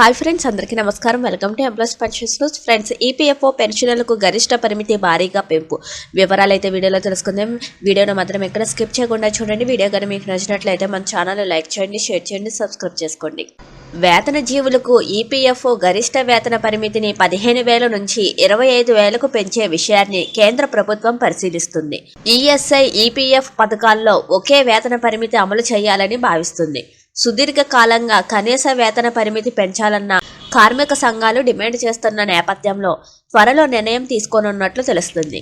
Hi friends అందరికీ నమస్కారం. Welcome to employees pensions news friends EPFO పెన్షన్లకు గరిష్ట పరిమితి భారీగా పెంపు. వివరాలు అయితే వీడియోలో తెలుసుకుందాం. వీడియోను మాత్రం ఎక్కడ స్కిప్ చేయకుండా చూడండి. వీడియో కానీ మీకు నచ్చినట్లయితే మన ఛానల్ లైక్ చేయండి షేర్ చేయండి సబ్స్క్రైబ్ చేసుకోండి. వేతన జీవులకు ఈపీఎఫ్ఓ గరిష్ట వేతన పరిమితిని పదిహేను వేల నుంచి ఇరవై ఐదు వేలకు పెంచే విషయాన్ని కేంద్ర ప్రభుత్వం పరిశీలిస్తుంది. ఈఎస్ఐ ఈపీఎఫ్ పథకాల్లో ఒకే వేతన పరిమితి అమలు చేయాలని భావిస్తుంది. సుదీర్ఘకాలంగా కనీస వేతన పరిమితి పెంచాలన్న కార్మిక సంఘాలు డిమాండ్ చేస్తున్న నేపథ్యంలో త్వరలో నిర్ణయం తీసుకోనున్నట్లు తెలుస్తుంది.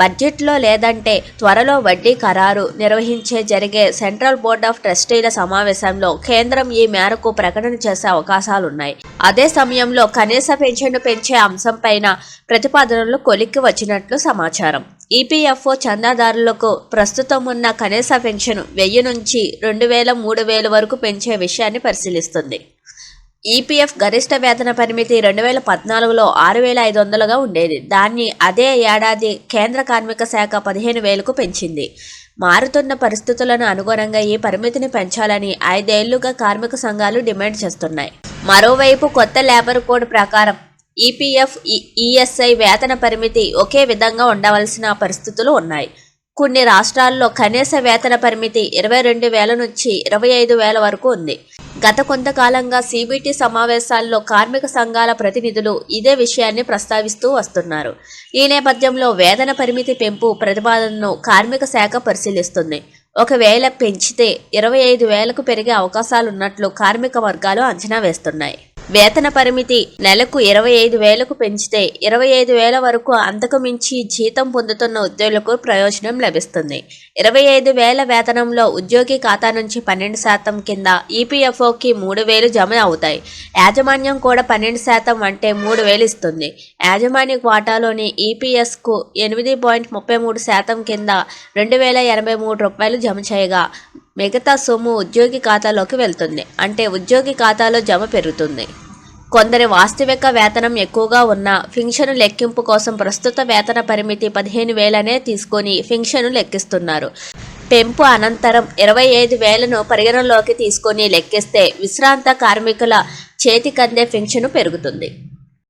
బడ్జెట్లో లేదంటే త్వరలో వడ్డీ ఖరారు నిర్వహించే జరిగే సెంట్రల్ బోర్డ్ ఆఫ్ ట్రస్టీల సమావేశంలో కేంద్రం ఈ మేరకు ప్రకటన చేసే అవకాశాలున్నాయి. అదే సమయంలో కనీస పెన్షన్ను పెంచే అంశంపైన ప్రతిపాదనలు కొలిక్కి వచ్చినట్లు సమాచారం. ఈపీఎఫ్ఓ చందాదారులకు ప్రస్తుతం ఉన్న కనీస పెన్షన్ వెయ్యి నుంచి రెండు వేల మూడు వేల వరకు పెంచే విషయాన్ని పరిశీలిస్తుంది. ఈపీఎఫ్ గరిష్ట వేతన పరిమితి రెండు వేల పద్నాలుగులో ఆరు వేల ఐదు వందలుగా ఉండేది. దాన్ని అదే ఏడాది కేంద్ర కార్మిక శాఖ పదిహేను వేలకు పెంచింది. మారుతున్న పరిస్థితులను అనుగుణంగా ఈ పరిమితిని పెంచాలని ఐదేళ్ళుగా కార్మిక సంఘాలు డిమాండ్ చేస్తున్నాయి. మరోవైపు కొత్త లేబర్ కోడ్ ప్రకారం ఈపీఎఫ్ ఈఎస్ఐ e, వేతన పరిమితి ఒకే విధంగా ఉండవలసిన పరిస్థితులు ఉన్నాయి. కొన్ని రాష్ట్రాల్లో కనీస వేతన పరిమితి ఇరవై రెండు వేల నుంచి ఇరవై ఐదు వేల వరకు ఉంది. గత కొంతకాలంగా సిబిటి సమావేశాల్లో కార్మిక సంఘాల ప్రతినిధులు ఇదే విషయాన్ని ప్రస్తావిస్తూ వస్తున్నారు. ఈ నేపథ్యంలో వేతన పరిమితి పెంపు ప్రతిపాదనను కార్మిక శాఖ పరిశీలిస్తుంది. ఒకవేళ పెంచితే ఇరవై ఐదు వేలకు పెరిగే అవకాశాలున్నట్లు కార్మిక వర్గాలు అంచనా వేస్తున్నాయి. వేతన పరిమితి నెలకు ఇరవై ఐదు వేలకు పెంచితే ఇరవై ఐదు వేల వరకు అంతకు మించి జీతం పొందుతున్న ఉద్యోగులకు ప్రయోజనం లభిస్తుంది. ఇరవై ఐదు వేల వేతనంలో ఉద్యోగి ఖాతా నుంచి పన్నెండు శాతం కింద ఈపీఎఫ్ఓకి మూడు వేలు జమ అవుతాయి. యాజమాన్యం కూడా పన్నెండు శాతం అంటే మూడు వేలు ఇస్తుంది. యాజమాన్య వాటాలోని ఈపీఎస్కు ఎనిమిది పాయింట్ ముప్పై మూడు శాతం కింద రెండు వేల ఎనభై మూడు రూపాయలు జమ చేయగా మిగతా సొమ్ము ఉద్యోగి ఖాతాలోకి వెళ్తుంది. అంటే ఉద్యోగి ఖాతాలో జమ పెరుగుతుంది. కొందరి వాస్తవిక వేతనం ఎక్కువగా ఉన్న ఫింక్షన్ లెక్కింపు కోసం ప్రస్తుత వేతన పరిమితి పదిహేను వేలనే తీసుకొని ఫింక్షను లెక్కిస్తున్నారు. పెంపు అనంతరం ఇరవై ఐదు వేలను పరిగణలోకి తీసుకొని లెక్కిస్తే విశ్రాంత కార్మికుల చేతికందే ఫింక్షను పెరుగుతుంది.